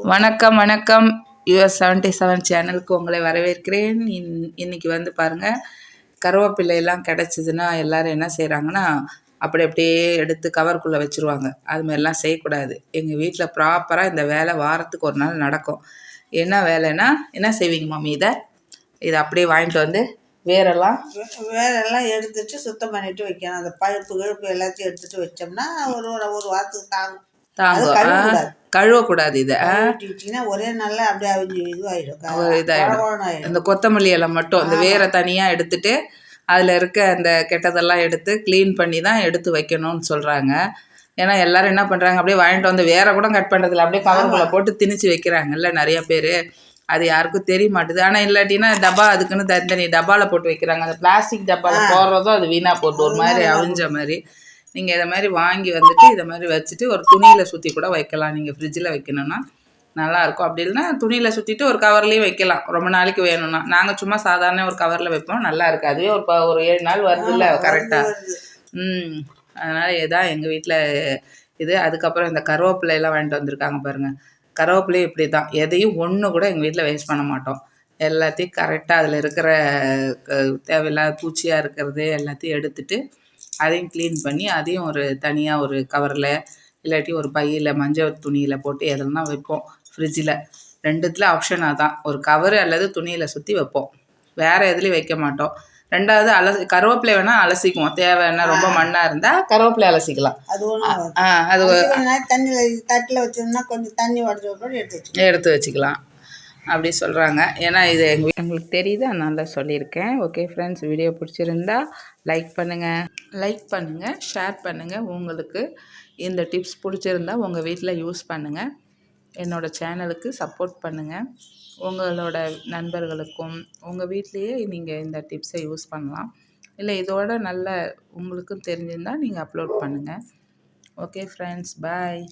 வணக்கம் வணக்கம். US seventy seven சேனலுக்கு உங்களை வரவேற்கிறேன். இன் இன்னைக்கு வந்து பாருங்கள் கருவேப்பிலையெல்லாம் கிடச்சிதுன்னா எல்லாரும் என்ன செய்கிறாங்கன்னா அப்படி அப்படியே எடுத்து கவருக்குள்ளே வச்சுருவாங்க. அதுமாதிரிலாம் செய்யக்கூடாது. எங்கள் வீட்டில் ப்ராப்பராக இந்த வேலை வாரத்துக்கு ஒரு நாள் நடக்கும். என்ன வேலைன்னா என்ன செய்வீங்க மாமி இதை? இதை அப்படியே வாங்கிட்டு வந்து வேரெல்லாம்? வேறெல்லாம் வேரெல்லாம் எடுத்துட்டு சுத்தம் பண்ணிட்டு வைக்கணும். அந்த பழுப்பு கிழப்பு எல்லாத்தையும் எடுத்துட்டு வச்சோம்னா ஒரு ஒரு வாரத்துக்கு தாங்கும். தாங்கும் அது கழுவக்கூடாது. இதை. ஒரே நாளில் அப்படியே இதுவாகிடும். ஆகிடும் இந்த கொத்தமல்லி இலை மட்டும் அந்த வேரை தனியாக எடுத்துட்டு அதில் இருக்க அந்த கெட்டதெல்லாம் எடுத்து க்ளீன் பண்ணி தான் எடுத்து வைக்கணும்னு சொல்கிறாங்க ஏன்னா எல்லாரும் என்ன பண்ணுறாங்க அப்படியே வாங்கிட்டு வந்து வேற கூட கட் பண்ணுறதில்ல அப்படியே கவருக்குள்ளே போட்டு திணிச்சு வைக்கிறாங்கல்ல நிறைய பேர். அது யாருக்கும் தெரிய மாட்டுது. ஆனால் இல்லாட்டினா டப்பா அதுக்குன்னு தனித்தனி டப்பாவில் போட்டு வைக்கிறாங்க. அந்த பிளாஸ்டிக் டப்பாவில் போடுறதும் அது வீணாக போட்டு ஒரு மாதிரி அவிஞ்ச மாதிரி. நீங்கள் இதை மாதிரி வாங்கி வந்துட்டு இதை மாதிரி வச்சுட்டு ஒரு துணியில் சுற்றி கூட வைக்கலாம். நீங்கள் ஃப்ரிட்ஜில் வைக்கணும்னா நல்லா இருக்கும். அப்படி இல்லைன்னா துணியில் சுற்றிட்டு ஒரு கவர்லேயும் வைக்கலாம். ரொம்ப நாளைக்கு வேணும்னா. நாங்கள் சும்மா சாதாரண ஒரு கவரில் வைப்போம். நல்லா இருக்கு அதுவே ஒரு ஒரு ஏழு நாள் வருதுல்ல கரெக்டாக ம். அதனால் இதான் எங்கள் வீட்டில் இது. அதுக்கப்புறம் இந்த கருவேப்பிலை எல்லாம் வாங்கிட்டு வந்திருக்காங்க பாருங்கள் கருவேப்பிலையும் இப்படி தான் எதையும் ஒன்று கூட எங்கள் வீட்டில் வேஸ்ட் பண்ண மாட்டோம். எல்லாத்தையும் கரெக்டாக அதில் இருக்கிற தேவையில்லாத பூச்சியாக இருக்கிறது எல்லாத்தையும் எடுத்துட்டு அதையும் க்ளீன் பண்ணி அதையும் ஒரு தனியாக ஒரு கவரில் இல்லாட்டி ஒரு பையில் மஞ்சள் துணியில் போட்டு எதெல்லாம் வைப்போம். ஃப்ரிட்ஜில் ரெண்டுத்துல ஆப்ஷனாக தான் ஒரு கவர் அல்லது துணியில் சுற்றி வைப்போம். வேறு எதுலேயும் வைக்க மாட்டோம். ரெண்டாவது அலசி கருவேப்பிலை வேணால் அலசிக்குவோம். தேவைன்னா ரொம்ப மண்ணாக இருந்தால் கருவேப்பிலை அலசிக்கலாம். அது ஒன்றும் ஆ அது தண்ணியில் தட்டில் வச்சோம்னா கொஞ்சம் தண்ணி வச்சுக்கணும் எடுத்து வச்சுக்கலாம். அப்படி சொல்கிறாங்க ஏன்னா இது எங்கள் எங்களுக்கு தெரியுது அதனால சொல்லியிருக்கேன். ஓகே ஃப்ரெண்ட்ஸ் வீடியோ பிடிச்சிருந்தா லைக் பண்ணுங்கள் லைக் பண்ணுங்கள் ஷேர் பண்ணுங்கள் உங்களுக்கு இந்த டிப்ஸ் பிடிச்சிருந்தா உங்கள் வீட்டில் யூஸ் பண்ணுங்கள் என்னோடய சேனலுக்கு சப்போர்ட் பண்ணுங்கள் உங்களோட நண்பர்களுக்கும் உங்கள் வீட்லேயே நீங்கள் இந்த டிப்ஸை யூஸ் பண்ணலாம். இல்லை இதோட நல்ல உங்களுக்கும் தெரிஞ்சிருந்தால் நீங்கள் அப்லோட் பண்ணுங்கள் ஓகே ஃப்ரெண்ட்ஸ் பாய்